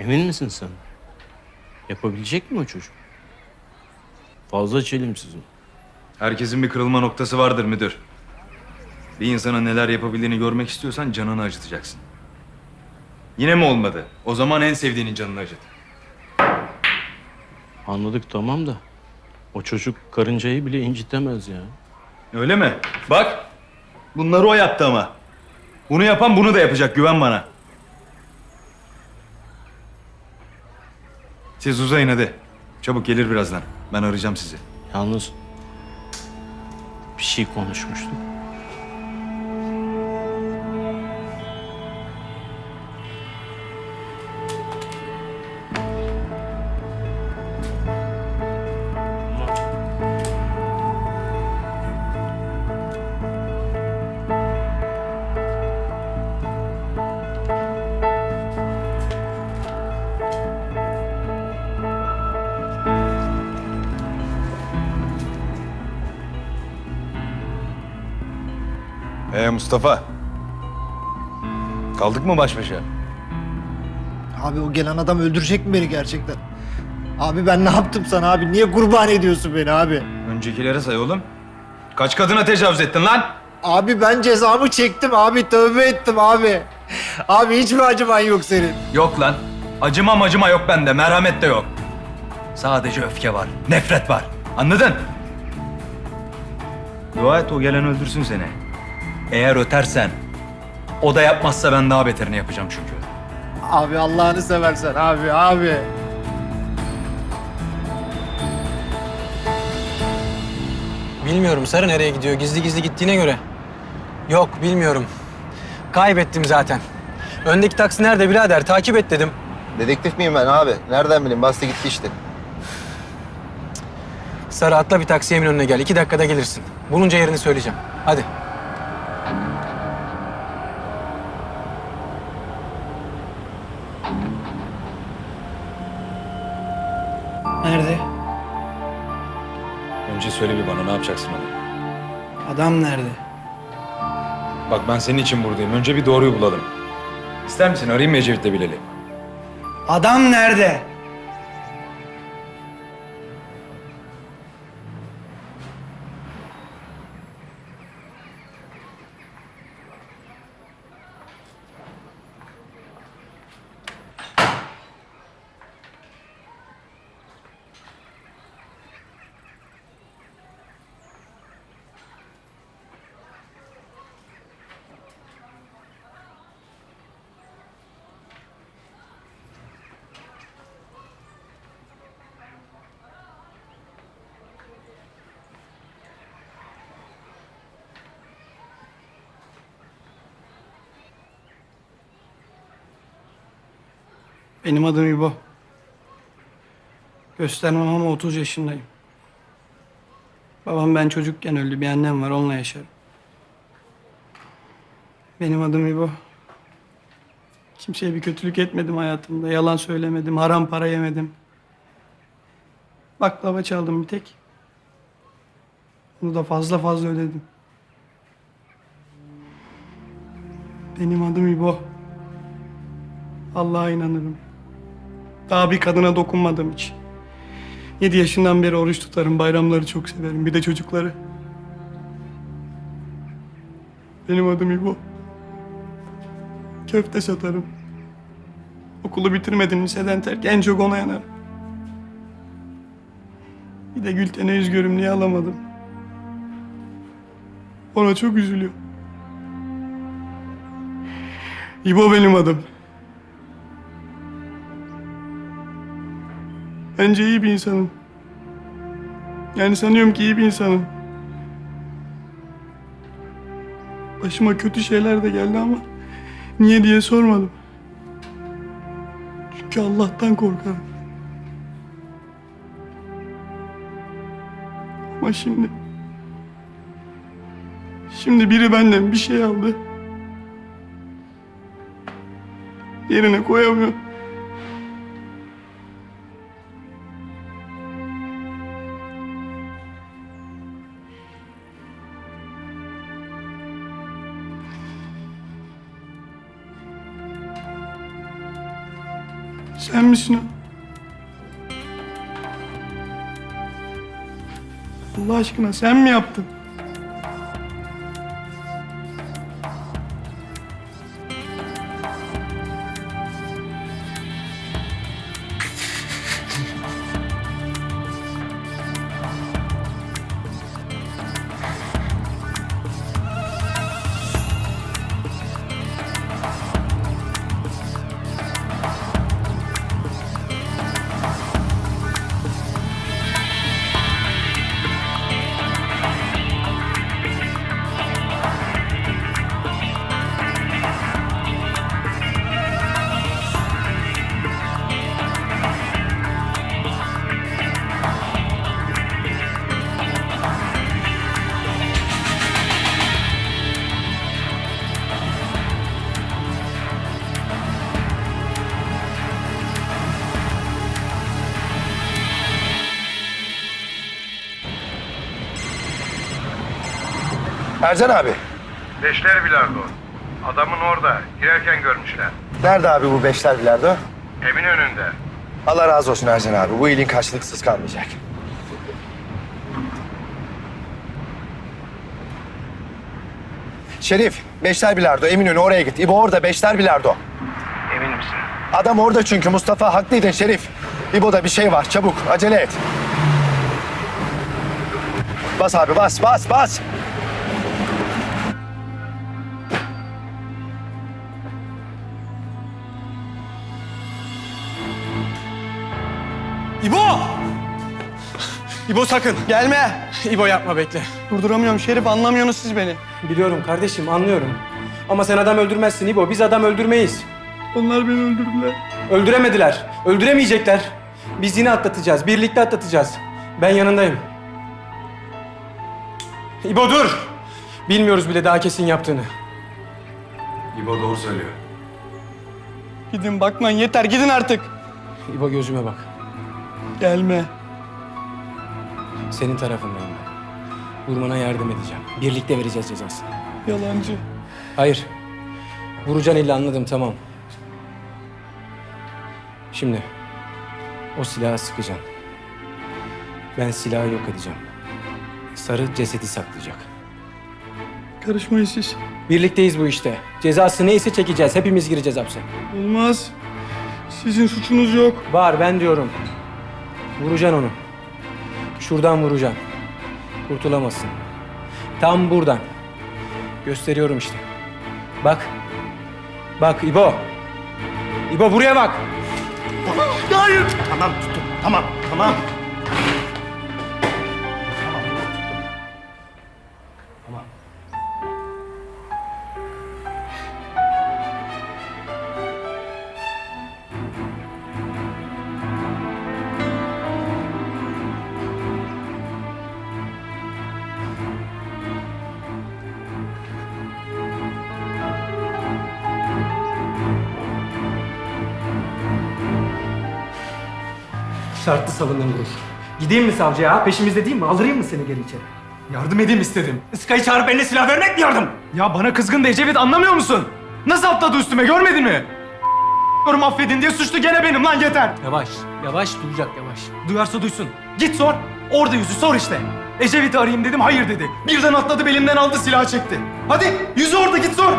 Emin misin sen? Yapabilecek mi o çocuk? Fazla çelimsizim. Herkesin bir kırılma noktası vardır müdür. Bir insana neler yapabildiğini görmek istiyorsan canını acıtacaksın. Yine mi olmadı? O zaman en sevdiğinin canını acıt. Anladık tamam da o çocuk karıncayı bile incitemez ya. Öyle mi? Bak. Bunları o yaptı ama. Bunu yapan bunu da yapacak güven bana. Siz uzayın hadi. Çabuk gelir birazdan. Ben arayacağım sizi. Yalnız bir şey konuşmuştuk. Ee Mustafa. Kaldık mı baş başa? Abi o gelen adam öldürecek mi beni gerçekten? Abi ben ne yaptım sana abi? Niye kurban ediyorsun beni abi? Öncekilere say oğlum. Kaç kadına tecavüz ettin lan? Abi ben cezamı çektim abi. Tövbe ettim abi. Abi hiç mi acıman yok senin? Yok lan. Acıma macıma yok bende. Merhamet de yok. Sadece öfke var. Nefret var. Anladın? Dua et o gelen öldürsün seni. Eğer ötersen, o da yapmazsa ben daha beterini yapacağım çünkü. Abi Allah'ını seversen abi abi. Bilmiyorum Sarı nereye gidiyor. Gizli gizli gittiğine göre. Yok bilmiyorum. Kaybettim zaten. Öndeki taksi nerede birader? Takip et dedim. Dedektif miyim ben abi? Nereden bileyim? Bastı gitti işte. Sarı atla bir taksi emin önüne gel. İki dakikada gelirsin. Bulunca yerini söyleyeceğim. Hadi. Nerede? Önce söyle bir bana ne yapacaksın onu? Adam nerede? Bak ben senin için buradayım. Önce bir doğruyu bulalım. İster misin arayayım mı Ecevit'le Bilal'i? Adam nerede? Benim adım İbo. Göstermem ama 30 yaşındayım. Babam ben çocukken öldü. Bir annem var onunla yaşarım. Benim adım İbo. Kimseye bir kötülük etmedim hayatımda. Yalan söylemedim. Haram para yemedim. Baklava çaldım bir tek. Bunu da fazla fazla ödedim. Benim adım İbo. Allah'a inanırım. Daha bir kadına dokunmadım hiç. Yedi yaşından beri oruç tutarım. Bayramları çok severim. Bir de çocukları. Benim adım İbo. Köfte satarım. Okulu bitirmedim liseden terk. En çok ona yanarım. Bir de Gülten'e yüz görümlüğü alamadım. Ona çok üzülüyorum. İbo benim adım. Bence iyi bir insanım. Yani sanıyorum ki iyi bir insanım. Başıma kötü şeyler de geldi ama niye diye sormadım. Çünkü Allah'tan korkarım. Ama şimdi... Şimdi biri benden bir şey aldı. Yerine koyamıyorum. Sen misin o? Allah aşkına sen mi yaptın? Ercan abi. Beşler bilardo. Adamın orada. Girerken görmüşler. Nerede abi bu beşler bilardo? Emin önünde. Allah razı olsun Ercan abi. Bu iyiliğin karşılıksız kalmayacak. Şerif, Beşler Bilardo, Eminönü oraya git. İbo orada, Beşler Bilardo. Emin misin? Adam orada çünkü Mustafa haklıydın Şerif. İbo'da bir şey var, çabuk, acele et. Bas abi, bas, bas, bas. İbo! İbo sakın gelme. İbo yapma bekle. Durduramıyorum Şerif, anlamıyorsunuz siz beni. Biliyorum kardeşim anlıyorum. Ama sen adam öldürmezsin İbo. Biz adam öldürmeyiz. Onlar beni öldürdüler. Öldüremediler. Öldüremeyecekler. Biz yine atlatacağız. Birlikte atlatacağız. Ben yanındayım. İbo dur. Bilmiyoruz bile daha kesin yaptığını. İbo doğru söylüyor. Gidin bakmayın yeter, gidin artık. İbo gözüme bak. Gelme. Senin tarafındayım ben. Vurmana yardım edeceğim. Birlikte vereceğiz cezasını. Yalancı. Hayır. Vuracaksın illa anladım tamam. Şimdi o silahı sıkacaksın. Ben silahı yok edeceğim. Sarı cesedi saklayacak. Karışmayın siz. Birlikteyiz bu işte. Cezası neyse çekeceğiz. Hepimiz gireceğiz hapse. Olmaz. Sizin suçunuz yok. Var ben diyorum. Vuracaksın onu. Şuradan vuracaksın. Kurtulamazsın. Tam buradan. Gösteriyorum işte. Bak. Bak İbo. İbo buraya bak. Tamam tuttum. Tamam tamam. Şartlı salınım vurur. Gideyim mi savcıya? Peşimizde değil mi? Aldırayım mı seni geri içeri? Yardım edeyim istedim. Iskayı çağırıp eline silah vermek mi yardım? Ya bana kızgın da Ecevit anlamıyor musun? Nasıl atladı üstüme görmedin mi? Yorum affedin diye suçlu gene benim lan yeter. Yavaş. Yavaş duyacak yavaş. Duyarsa duysun. Git sor. Orada yüzü sor işte. Ecevit'i arayayım dedim hayır dedi. Birden atladı belimden aldı silah çekti. Hadi yüzü orada git sor.